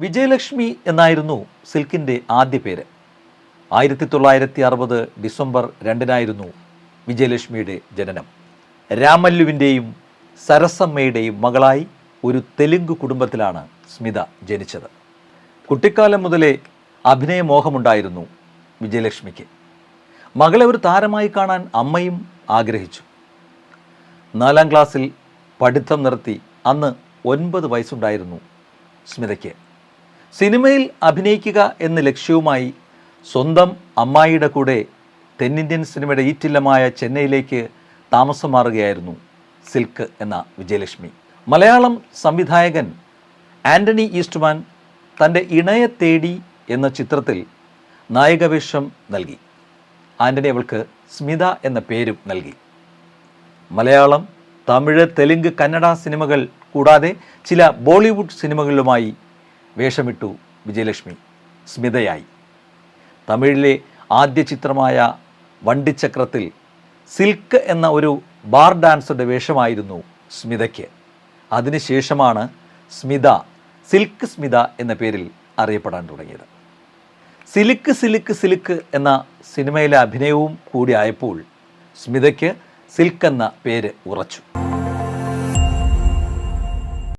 വിജയലക്ഷ്മി എന്നായിരുന്നു സിൽക്കിന്റെ ആദ്യ പേര്. ആയിരത്തി തൊള്ളായിരത്തി അറുപത് ഡിസംബർ രണ്ടിനായിരുന്നു വിജയലക്ഷ്മിയുടെ ജനനം. രാമല്ലുവിന്റെയും സരസമ്മയുടെയും മകളായി ഒരു തെലുങ്ക് കുടുംബത്തിലാണ് സ്മിത ജനിച്ചത്. കുട്ടിക്കാലം മുതലേ അഭിനയമോഹമുണ്ടായിരുന്നു വിജയലക്ഷ്മിക്ക്. മകളെ ഒരു താരമായി കാണാൻ അമ്മയും ആഗ്രഹിച്ചു. നാലാം ക്ലാസ്സിൽ പഠിത്തം നിർത്തി അന്ന് ഒൻപത് വയസ്സുണ്ടായിരുന്നു സ്മിതയ്ക്ക്. സിനിമയിൽ അഭിനയിക്കുക എന്ന ലക്ഷ്യവുമായി സ്വന്തം അമ്മായിയുടെ കൂടെ തെന്നിന്ത്യൻ സിനിമയുടെ ഈറ്റില്ലമായ ചെന്നൈയിലേക്ക് താമസം മാറുകയായിരുന്നു സിൽക്ക് എന്ന വിജയലക്ഷ്മി. മലയാളം സംവിധായകൻ ആന്റണി ഈസ്റ്റ്മാൻ തന്റെ ഇണയെ തേടി എന്ന ചിത്രത്തിൽ നായികവേഷം നൽകി. ആന്റണി അവൾക്ക് സ്മിത എന്ന പേരും നൽകി. മലയാളം തമിഴ് തെലുങ്ക് കന്നഡ സിനിമകൾ കൂടാതെ ചില ബോളിവുഡ് സിനിമകളിലുമായി വേഷമിട്ടു വിജയലക്ഷ്മി. സ്മിതയായി. തമിഴിലെ ആദ്യ ചിത്രമായ വണ്ടിച്ചക്രത്തിൽ സിൽക്ക് എന്ന ഒരു ബാർ ഡാൻസറുടെ വേഷമായിരുന്നു സ്മിതയ്ക്ക്. അതിനുശേഷമാണ് സ്മിത സിൽക്ക് സ്മിത എന്ന പേരിൽ അറിയപ്പെടാൻ തുടങ്ങിയത്. സിലിക്ക് സിലിക്ക് സിലിക്ക് എന്ന സിനിമയിലെ അഭിനയവും കൂടി ആയപ്പോൾ സ്മിതയ്ക്ക് സിൽക്ക് എന്ന പേര് ഉറച്ചു.